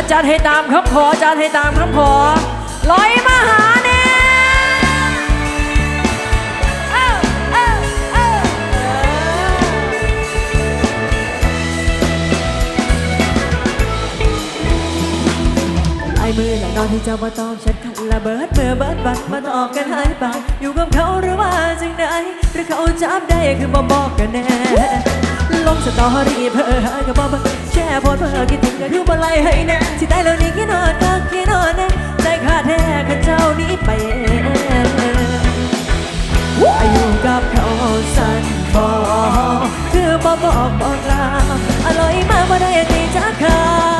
อาจารย์ให้ตามคำขออาจารย์ให้ตามคำขอลอยมาหาแน่เอ้าเอ้าเอ้าไอ้มือหลังนอนที่เจ้ามาตองฉันคันละเบิดเมื่อเบิดบัดมาตออกกันหายไปอยู่กับเขาหรือว่าจังใดหรือเขาจับได้คือบ่บอกกันแน่ ลงสตอรี่เพื่อหากับบ่เบิ่งแช่โพสเพื่อคิดถึงก็คือบ่ไล่ให้แน่สิได้แล้วนี่คิดนอนก็คิดนอนแน่ใจขาดแท้ข้าเจ้านี้ไปอายุกับเขาสั้นบอคือบ่บอกบอกลาอร่อยมากบ่ได้ตีจากขา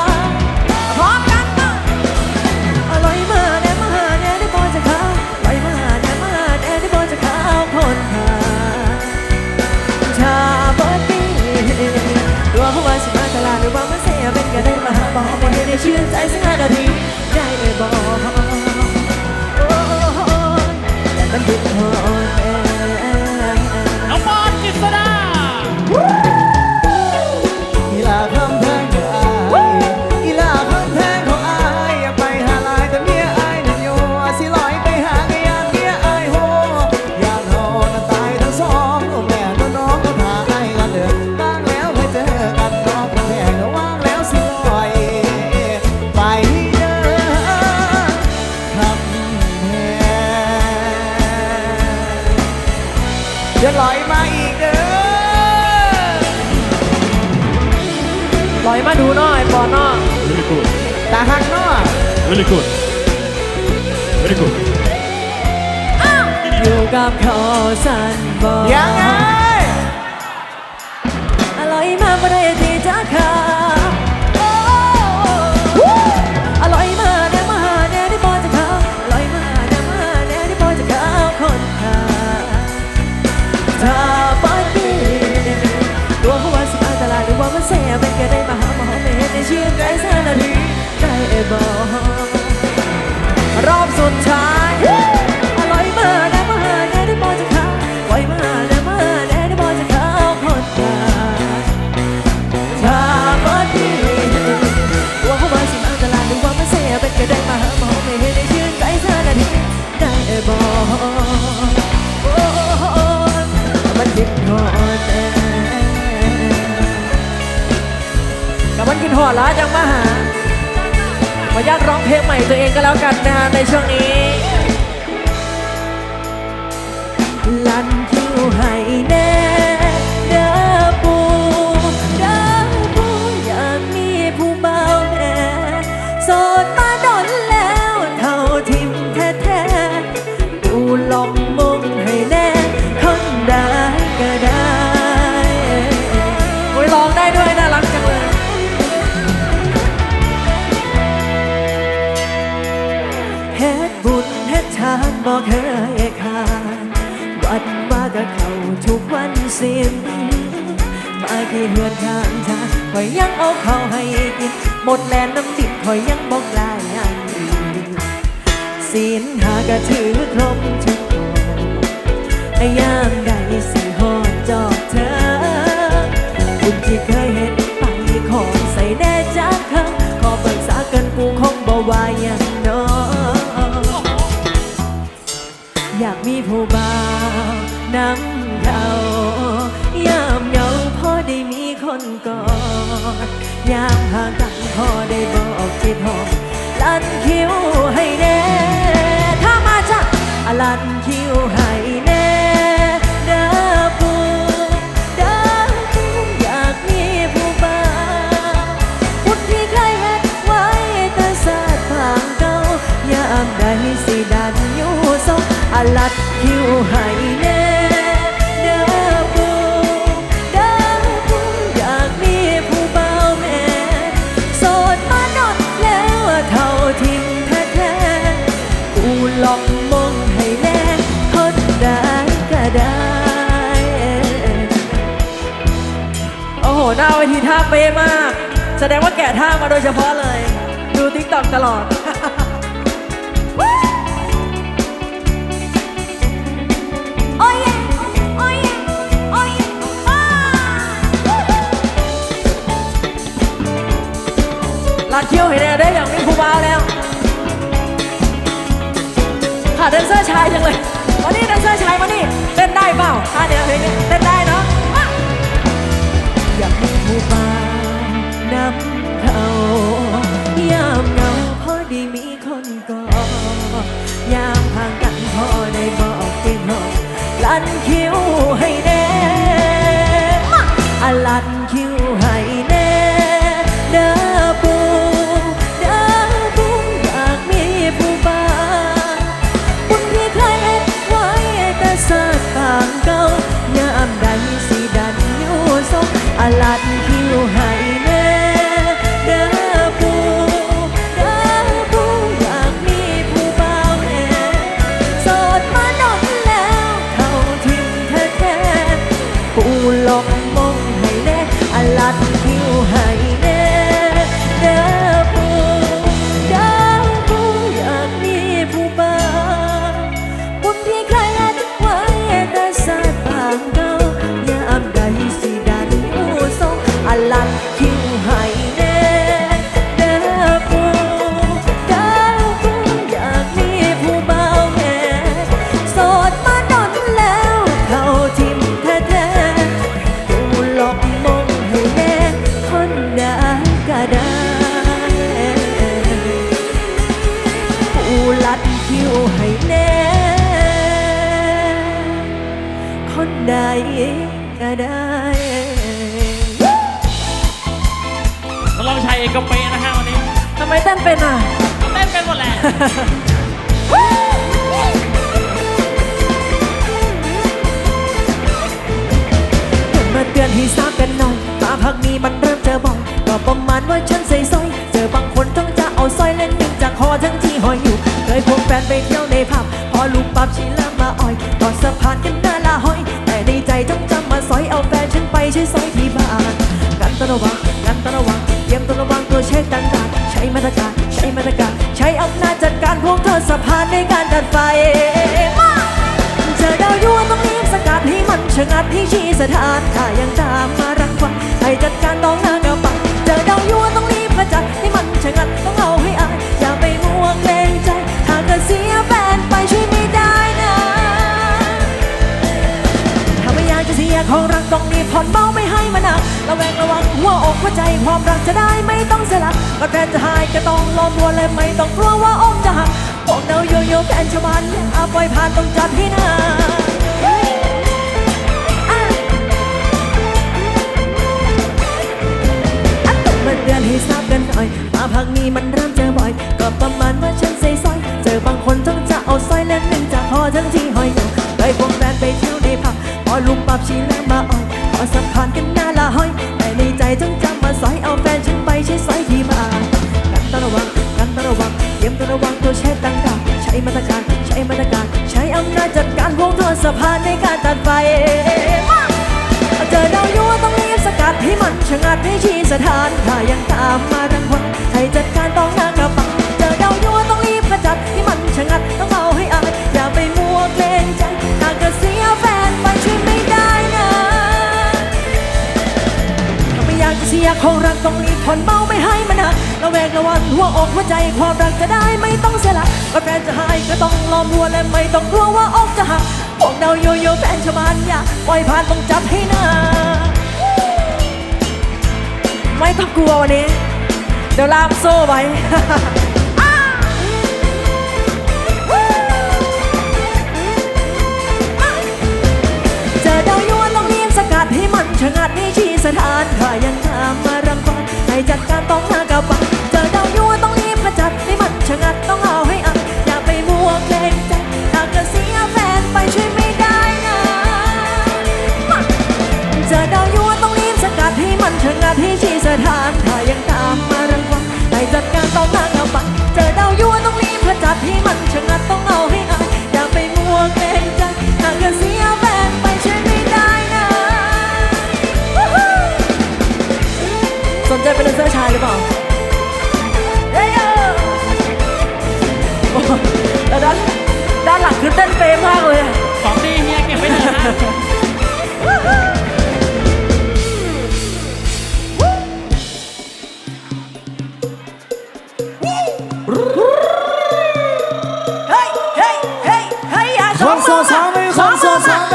ชื่นใจสักห้านาทีได้เลยบอก อย่าลอยมาอีกเด้อลอยมาดูหน่อยปอนหน่อย very good ตาหักเนาะ very good very good อยู่กับเขาสันบอกยังไง อร่อยมากบ่ได้ที่จะขา ชื่นใจแสนนาทีได้บอกรอบสุดท้าย ในช่วงนี้ลันคิวให้แน่เด้อปูเด้อปูอยากมีผู้เบาแน่โสดมาดนแล้วเท่าทิมแท้ๆปูลองมงห ฮ็ดทานบ่เคยขาดวัดมากับเขาทุกวันสิ้นมาที่เฮือนข้างทางคอยยังเอาเขาให้กิน หมดแลนน้ำติดคอยยังบอกลายอันอื่นศีลหากระถือครบทุกคนยามใดสิหอดจอบเธอบุญที่เคยเห็นไปขอใส่แน่จากเธอขอปรึกษากันกูคงบ่ว่าย่าง ผู้บ่าวนำเรายามเหงาพอได้มีคนกอดยามห่างกันพอได้บอกคิดหอมลันคิ้วให้แน่ถ้ามาจากลันคิ้วให้ คิวให้แน่เด้อปูเด้อปูอยากมีผู้เบาแม่โสดมานอนแล้วเท่าทิมแท้ๆกูลองมองให้แน่คนได้ก็ได้ โอ้โห หน้าเวทีท่าเป๊ะมาก แสดงว่าแกะท่ามาโดยเฉพาะเลย ดูติ๊กต็อกตลอด อ้าลาดคิ้วให้แน่ได้อย่างมีผู้บ่าวแล้วขาดแดนเซอร์ชายจังเลยมานี่แดนเซอร์ชายมานี่เต้นได้เปล่าท่าเดียวเพลงนี้เต้นได้เนาะอยากมีผู้บ่าวนำเขายามเงาพอดีมีคนกอดยามห่างกันพอได้บอกเป็นหอกลันคิ้วให้แน่มาอะลันคิ้ว ให้ เต้นเป็นอะ เต้นเป็นหมดแหละเกิดมาเตือนให้ทราบกันหน่อยตาพักนี้มันเริ่มเจอบ่อยก็ประมาณว่าฉันใส่สร้อย เจอบางคนต้องจะเอาสร้อยเล่นหนึ่งจากคอทั้งที่หอยอยู่ เคยพบแฟนไปเที่ยวในผับ พอลูกปับชีลามาอ่อยต่อสะพานกันหน้าละหอย แต่ในใจต้องจำมาสอยเอาแฟนฉันไปใช้สอยที่บ้านกันตระวังกันตระวัง ช้มาตรการใช้มาตรการใช้อำนาจจัดการพวกเธอสะพานในการดัดไฟมาเจอดาวยั่วต้องรีบสกัดให้มันชะงัดให้ชี้สถานถ้ายังตามมา ผ่อนเบาไม่ให้มันหนักระแวงระวังหัวอกหัวใจความรักจะได้ไม่ต้องเสียหลักก็แฟนจะหายก็ต้องรอมัวและไม่ต้องกลัวว่าอกจะหักพวกเราโยโย่แฟนชาวบ้านอาปล่อยผ่านต้องจัดให้หนาอะต้องมาเตือนให้ทราบกันหน่อยมาพักนี้มันเริ่มเจอบ่อย ก็ประมาณว่าฉันใส่สร้อย เจอบางคนต้องจะเอาสร้อยเล่นหนึ่งจากคอทั้งที่หอยอยู่เคยควงแฟนไปเที่ยวในผับพอลุมปับชีแล้ มาอ่อยพอสัมพันกันหน้าละห้อย แต่ในใจต้องจำมาสอยเอาแฟนฉันไปใช้สอยที่บ้ากันตระวังกันตระวังเตรียมตระวังตัวเช็ดต่างๆใช้มาตรการใช้มาตรการ ใช้อำนาจจัดการวกเธอสะพานในการตัดไฟมาเจอดาวยั่วต้องรีบสกัดให้มันชะงัดให้ชี้สถานถ้ายังตามมารังควานให้จัดการต้องหน้ากระปัง ผ่อนเบาไม่ให้มันหนักระแวงระวังหัวอกหัวใจความรักจะได้ไม่ต้องเสียหลักก็แฟนจะหายก็ต้องรอมัวและไม่ต้องกลัวว่าอกจะหักพวกเราโยโย่แฟนชาวบ้านอย่าปล่อยผ่านต้องจับให้หนาไม่ต้องกลัววันนี้ เดี๋ยวลามโซ่ไว้เจอดาวยั่วต้องรีบสกัดให้มันชะงัดให้ชี้สถานถ้ายังตามมา จัดการต้องหากับ สองสองสองหนึ่งสองสองสอง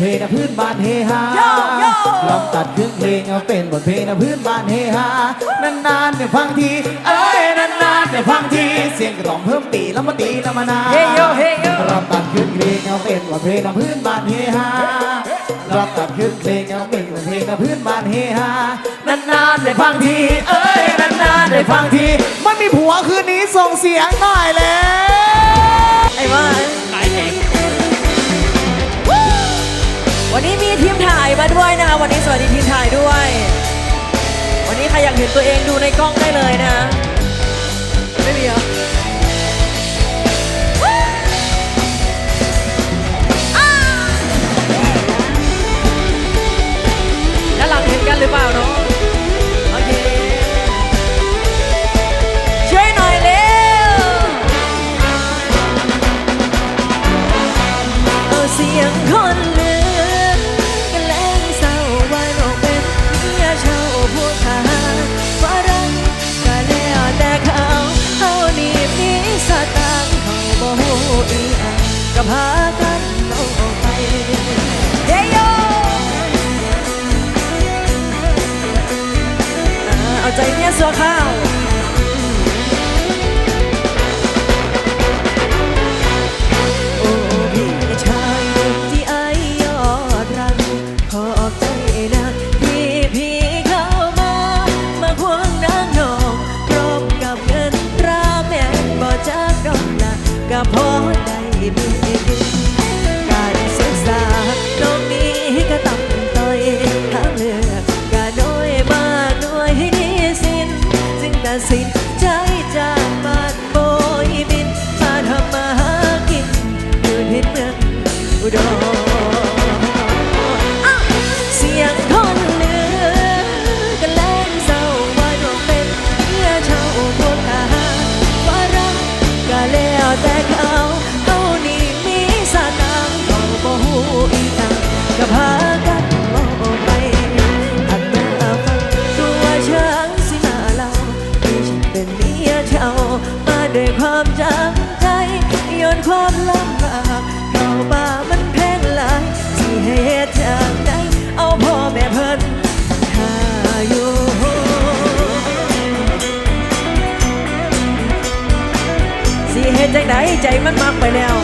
เพลงพื้นบ้านเฮฮาลองตัดเครื่องเพลงเอาเป็นบทเพลงพื้นบ้านเฮฮานานๆเนี่ยฟังทีเอ้ยนานๆเนี่ยฟังทีเสียงกระองเพิ่มตีแล้วมาตีแล้วมานาเฮโยเฮโยลองตัดเครื่องเพลงเอาเป็นบทเพลงพื้นบ้านเฮฮาลองตัดเครื่องเพลงเอาเป็นบทเพลงพื้นบ้านเฮฮานานๆเนี่ยฟังทีเอ้ยนานๆเนี่ยฟังทีไม่มีผัวคืนนี้ส่งเสียงหน่อยแล้ว มาด้วยนะคะ วันนี้สวัสดีทีมถ่ายด้วย วันนี้ใครอยากเห็นตัวเองดูในกล้องได้เลยนะ ค่ะ สีเฮ็ดจังไดใจมันมักไปแล้ว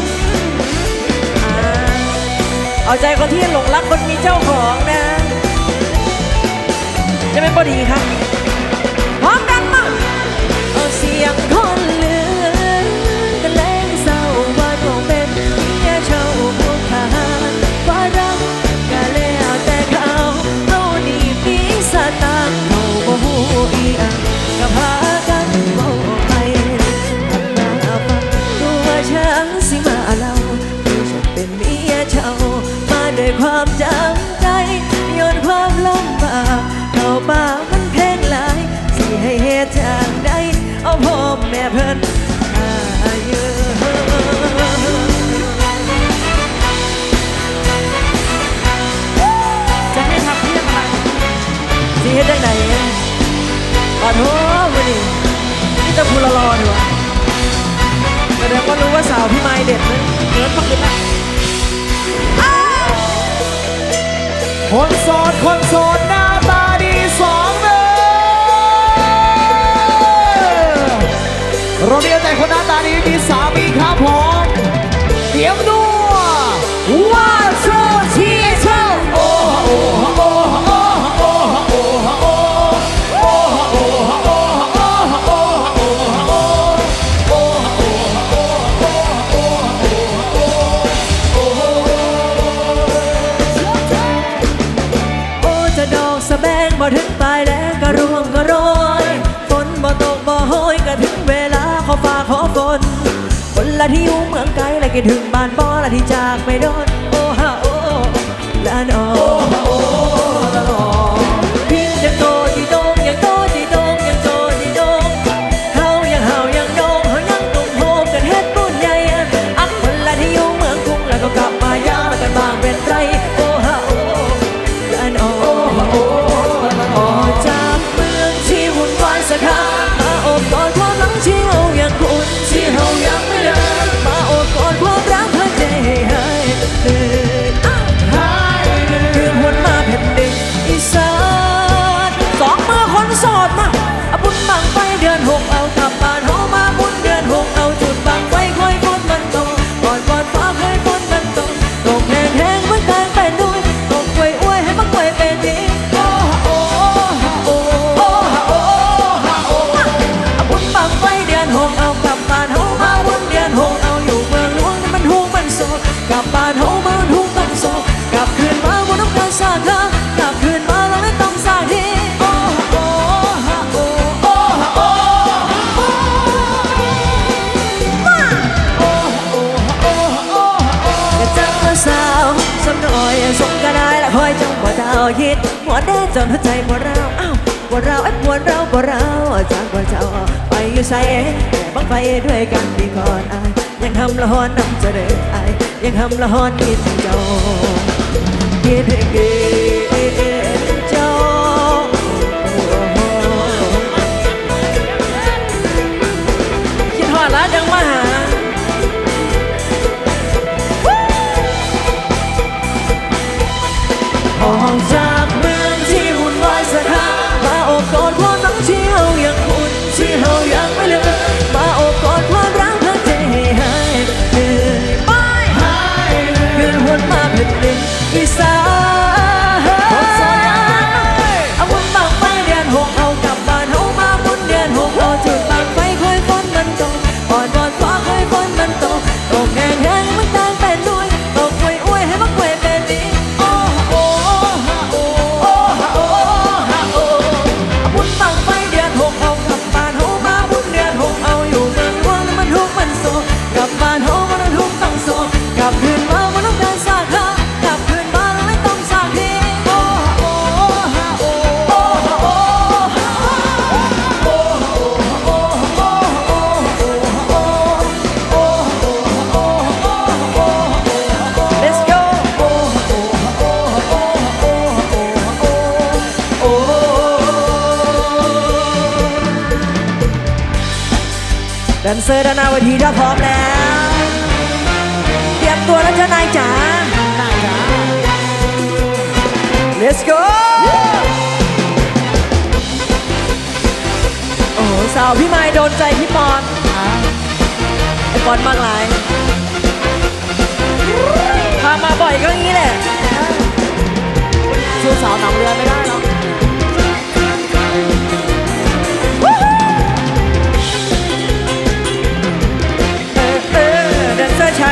เอาใจคนที่หลงรักคนมีเจ้าของนะ จะเป็นบอดีครับ พี่ไม้เด็ดเลยเนิร์ดมาขึ้นละคนโสดคนโสดหน้าตาดีสองเด้อเราเรียนแต่คนหน้าตาดีมีสามีครับผม ละที่อยู่เมืองไกลและคิดถึงบ้านบ่ละที่จากไม่โดนโอ้ฮาโอ้และนอ คอยจ้องบ่ดาวฮิตหัวแดงจนหัวใจบ่เราอ้าวบ่เราไอ้ปวดเราบ่เราจากบ่เจ้าไปอยู่ใส่แต่บังไฟด้วยกันดีก่อนไอ้ยังทำละหอนน้ำจะเด้อายยังทำละหอนนี่เจ้าเกเก ดนเซอร์ด้านหน้าเวทีถ้าพร้อมแล้ว เตรียมตัวแล้วเจ้านายจ๋า Let's go โอ้สาวพี่ไม้โดนใจพี่ปอนไอปอนมากหลายพามาบ่อยก็งี้แหละสู้สาวหนังเรือไม่ได้หรอก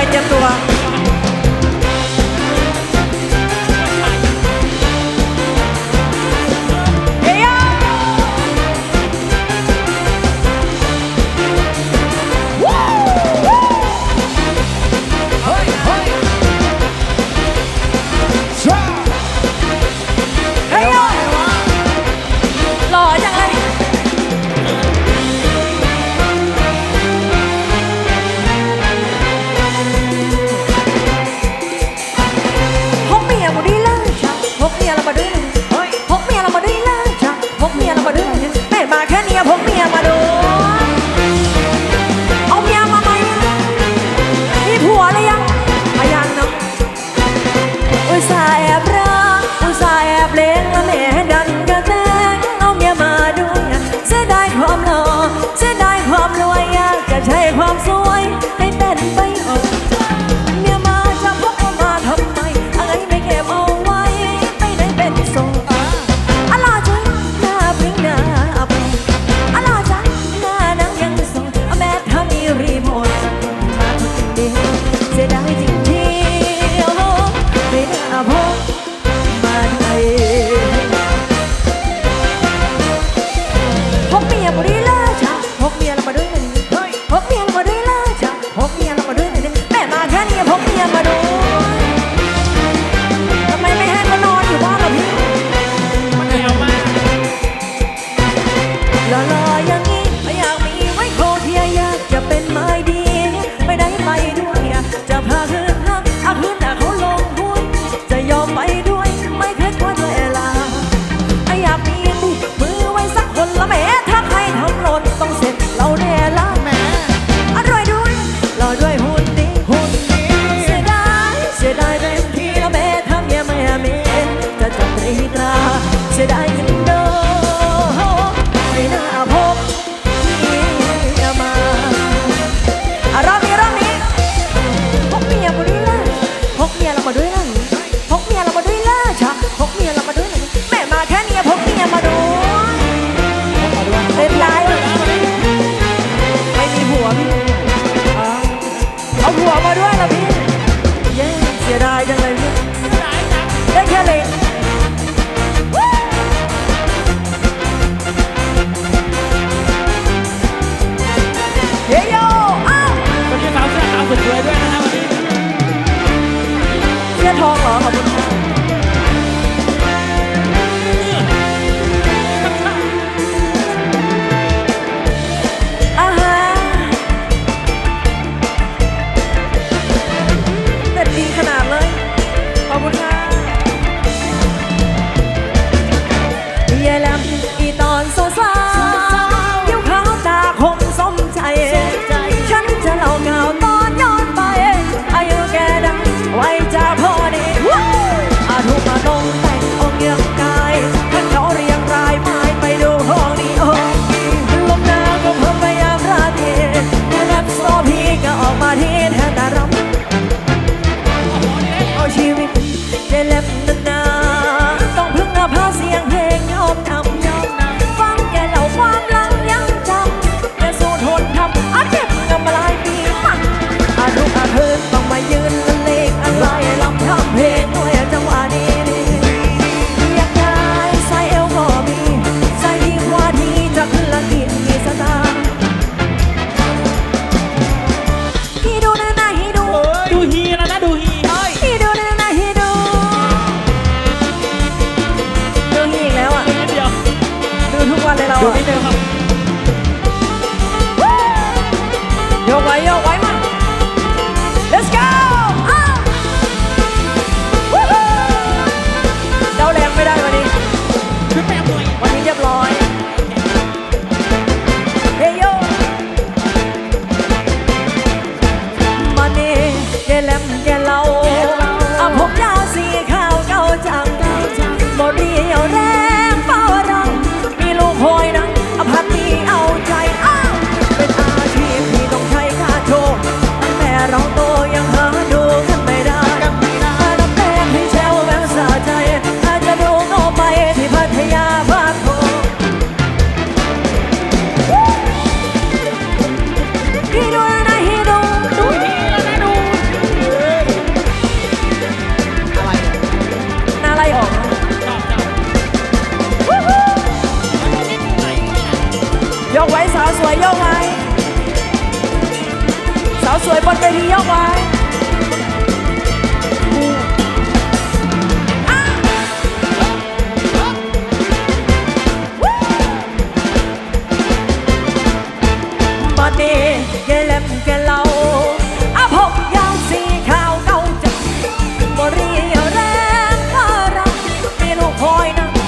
Давайте туа. বাবু আমারও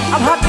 I'm hot.